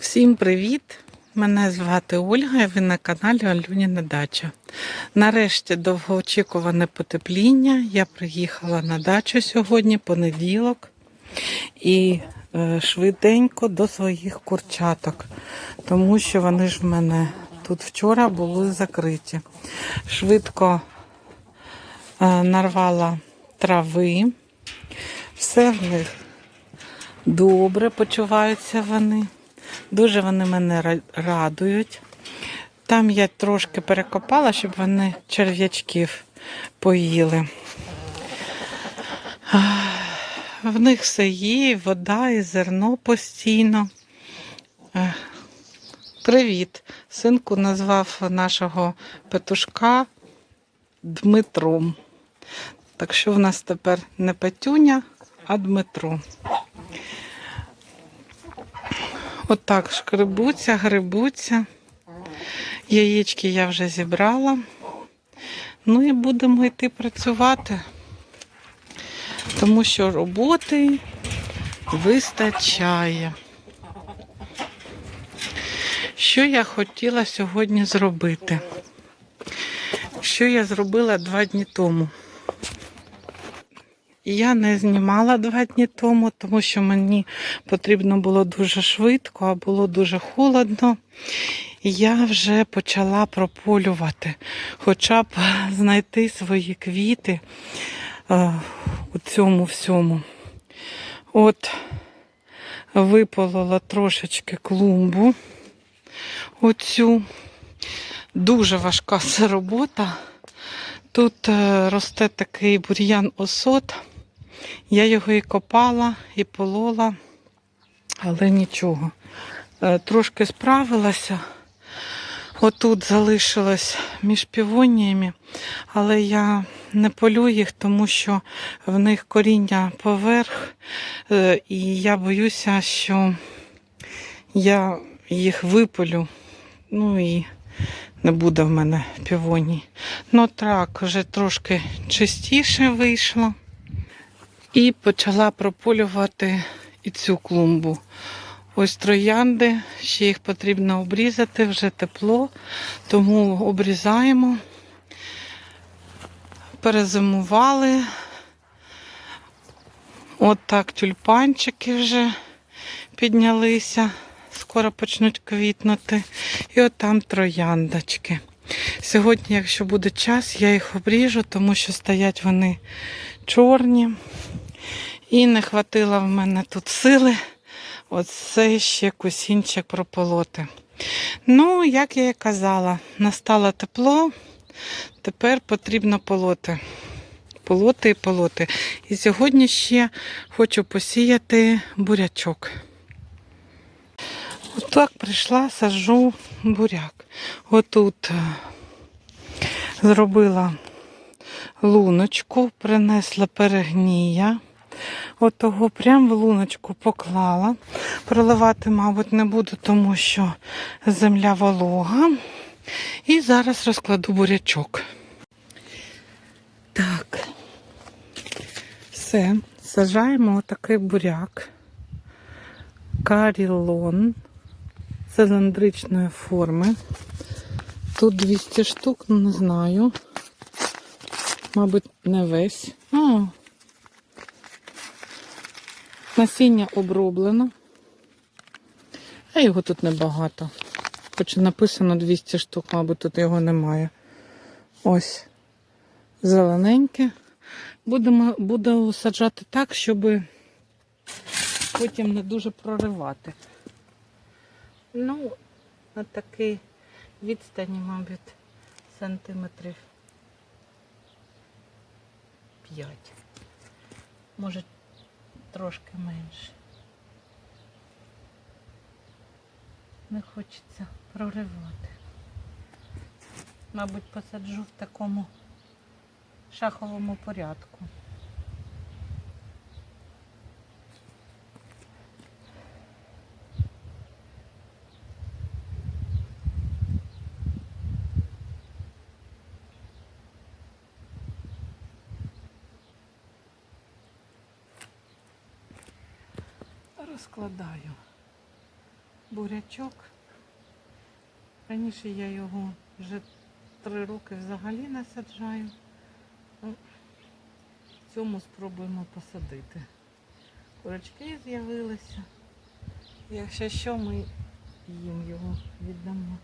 Всім привіт! Мене звати Ольга, і ви на каналі Алюніна Дача. Нарешті довгоочікуване потепління. Я приїхала на дачу сьогодні, понеділок, і е, швиденько до своїх курчаток, тому що вони ж в мене тут вчора були закриті. Швидко е, нарвала трави, все в них добре почуваються вони. Дуже вони мене радують. Там я трошки перекопала, щоб вони черв'ячків поїли. В них все є, вода, і зерно постійно. Привіт. Синку назвав нашого петушка Дмитром. Так що в нас тепер не Петюня, а Дмитро. Отак шкребуться, грибуться. Яєчки я вже зібрала. Ну і будемо йти працювати, тому що роботи вистачає. Що я хотіла сьогодні зробити? Що я зробила два дні тому? Я не знімала два дні тому, тому що мені потрібно було дуже швидко, а було дуже холодно. І Я вже почала прополювати, хоча б знайти свої квіти е, у цьому всьому. От виполола трошечки клумбу. Оцю дуже важка робота. Тут е, росте такий бур'ян осот. Я його і копала, і полола, але нічого. Е, Трошки справилася. Отут залишилось між півоніями, але я не полю їх, тому що в них коріння поверх, е, і я боюся, що я їх випалю. Ну і не буде в мене півоній. Ну так, вже трошки чистіше вийшло. І почала прополювати і цю клумбу. Ось троянди, ще їх потрібно обрізати, вже тепло, тому обрізаємо. Перезимували. От так тюльпанчики вже піднялися, скоро почнуть квітнути. І от там трояндочки. Сьогодні, якщо буде час, я їх обріжу, тому що стоять вони чорні. І не хватило в мене тут сили оце ще кусінчик прополоти. Ну, як я і казала, настало тепло, тепер потрібно полоти. Полоти і полоти. І сьогодні ще хочу посіяти бурячок. Отак прийшла, сажу буряк. Отут е, зробила луночку, принесла перегнія. Отого прям в луночку поклала. Проливати, мабуть, не буду, тому що земля волога. І зараз розкладу бурячок. Так. Все, сажаємо отакий буряк. Карілон циліндричної форми. Тут 200 штук, ну не знаю. Мабуть, не весь. А, насіння оброблено. А його тут небагато. Хоч написано 200 штук, мабуть, тут його немає. Ось зелененьке. Будемо, буду саджати так, щоб потім не дуже проривати. Ну, на такий відстані, мабуть, сантиметрів 5. Може, трошки менше. Не хочеться проривати. Мабуть, посаджу в такому шаховому порядку. Розкладаю бурячок. Раніше я його вже три роки взагалі не саджаю. Ну, В цьому спробуємо посадити. Курочки з'явилися. Якщо що, ми їм його віддамо.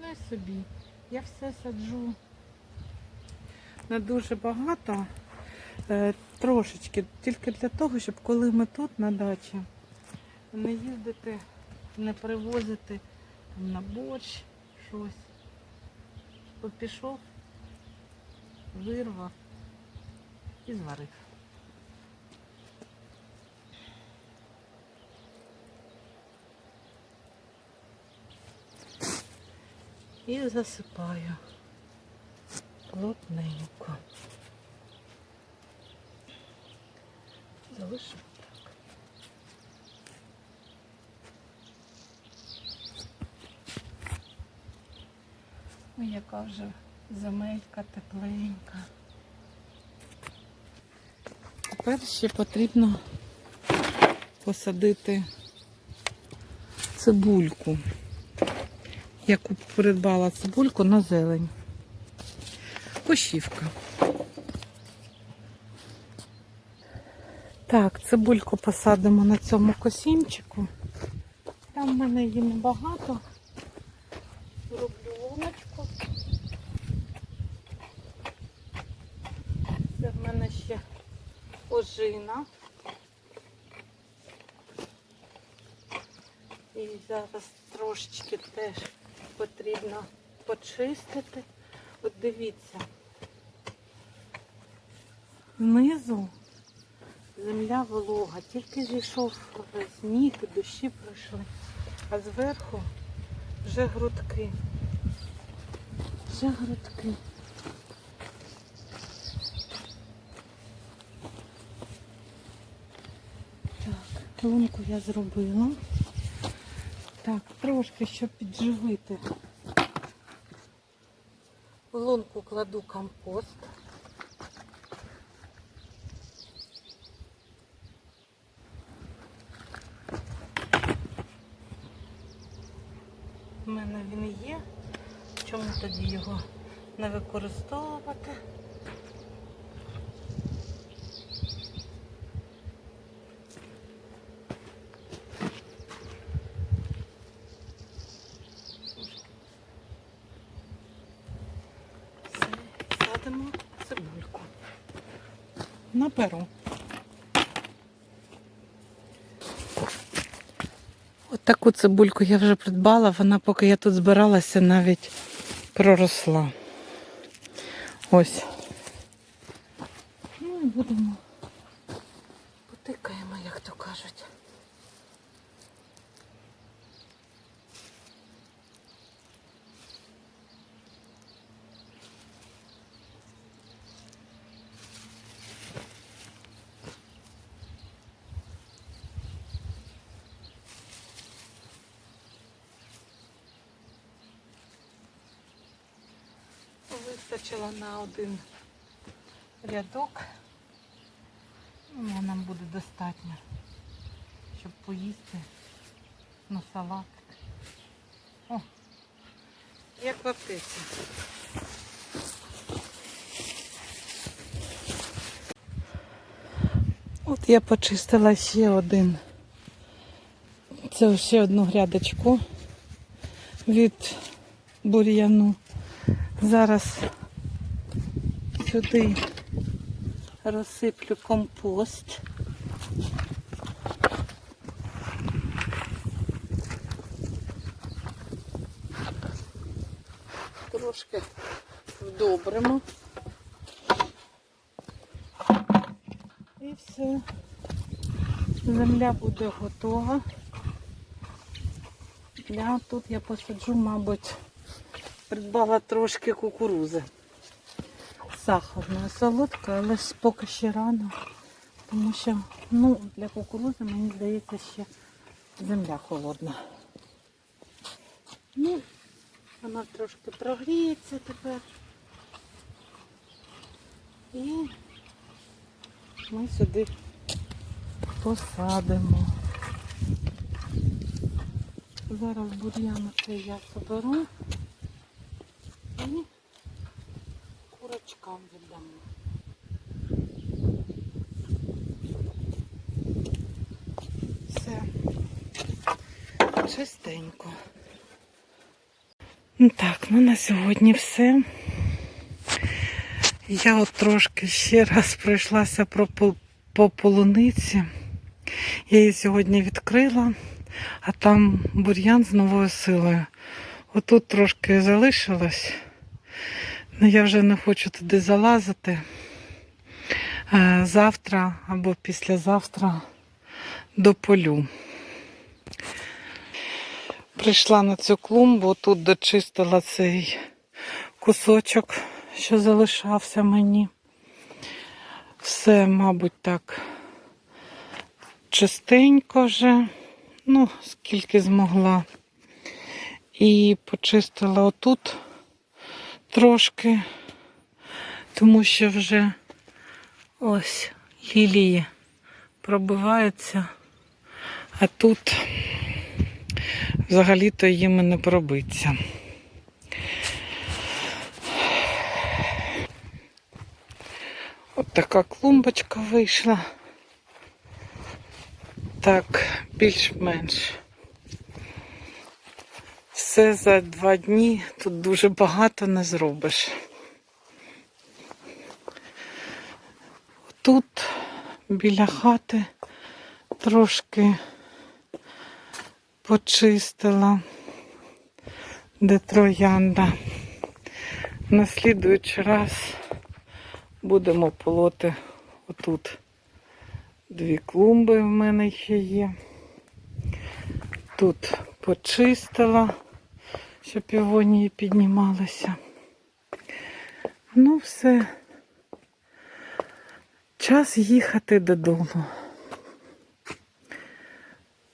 Ну і собі. Я все саджу не дуже багато, е, трошечки, тільки для того, щоб коли ми тут на дачі, не їздити, не привозити там, на борщ щось. От пішов, вирвав і зварив. І засипаю плотненько. Залишу Ой, яка вже земелька тепленька. Тепер ще потрібно посадити цибульку. Я куп- придбала цибульку на зелень. Кощівка. Так, цибульку посадимо на цьому косінчику. Там в мене її небагато. Роблю луночку. Це в мене ще ожина. І зараз трошечки теж потрібно почистити. От дивіться. Знизу земля волога, тільки зійшов сніг, дощі пройшли, а зверху вже грудки. Вже грудки. Так, лунку я зробила. Так, трошки, щоб підживити. В лунку кладу компост. У мене він є. Чому тоді його не використовувати? Все, садимо цибульку. На перу. От таку цибульку я вже придбала, вона поки я тут збиралася, навіть проросла. Ось. Ну і будемо потикаємо, як то кажуть. Вистачило на один рядок. Ну, нам буде достатньо, щоб поїсти на салат. О, як в аптеці. От я почистила ще один. Це ще одну грядочку від бур'яну. Зараз сюди розсиплю компост. Трошки вдобримо. І все. Земля буде готова. Я тут я посаджу, мабуть, придбала трошки кукурузи. Сахарної солодкої, але ж поки ще рано. Тому що ну, для кукурузи, мені здається, ще земля холодна. Ну, вона трошки прогріється тепер. І ми сюди посадимо. Зараз бур'ян цей я соберу курочкам віддамо. Все чистенько. Ну Так, ну на сьогодні все. Я от трошки ще раз пройшлася про по полуниці. Я її сьогодні відкрила, а там бур'ян з новою силою. Отут трошки залишилось. Ну, я вже не хочу туди залазити. Е, Завтра або післязавтра до полю. Прийшла на цю клумбу, тут дочистила цей кусочок, що залишався мені. Все, мабуть, так чистенько вже, ну, скільки змогла. І почистила отут трошки, тому що вже ось гілії пробиваються, а тут взагалі-то їм не пробиться. От така клумбочка вийшла. Так, більш-менш. Все за два дні тут дуже багато не зробиш. Тут біля хати трошки почистила, де троянда. На слідуючий раз будемо полоти отут. Дві клумби в мене ще є. Тут почистила, щоб півонії піднімалися. Ну, все. Час їхати додому.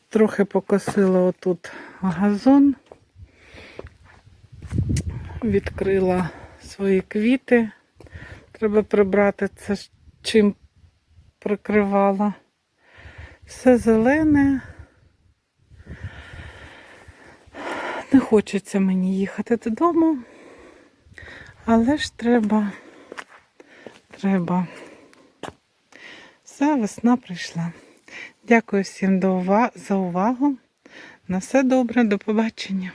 Трохи покосила отут газон, відкрила свої квіти. Треба прибрати це чим прикривала. Все зелене. Не хочеться мені їхати додому, але ж треба, треба. Все, весна прийшла. Дякую всім за увагу. На все добре, до побачення.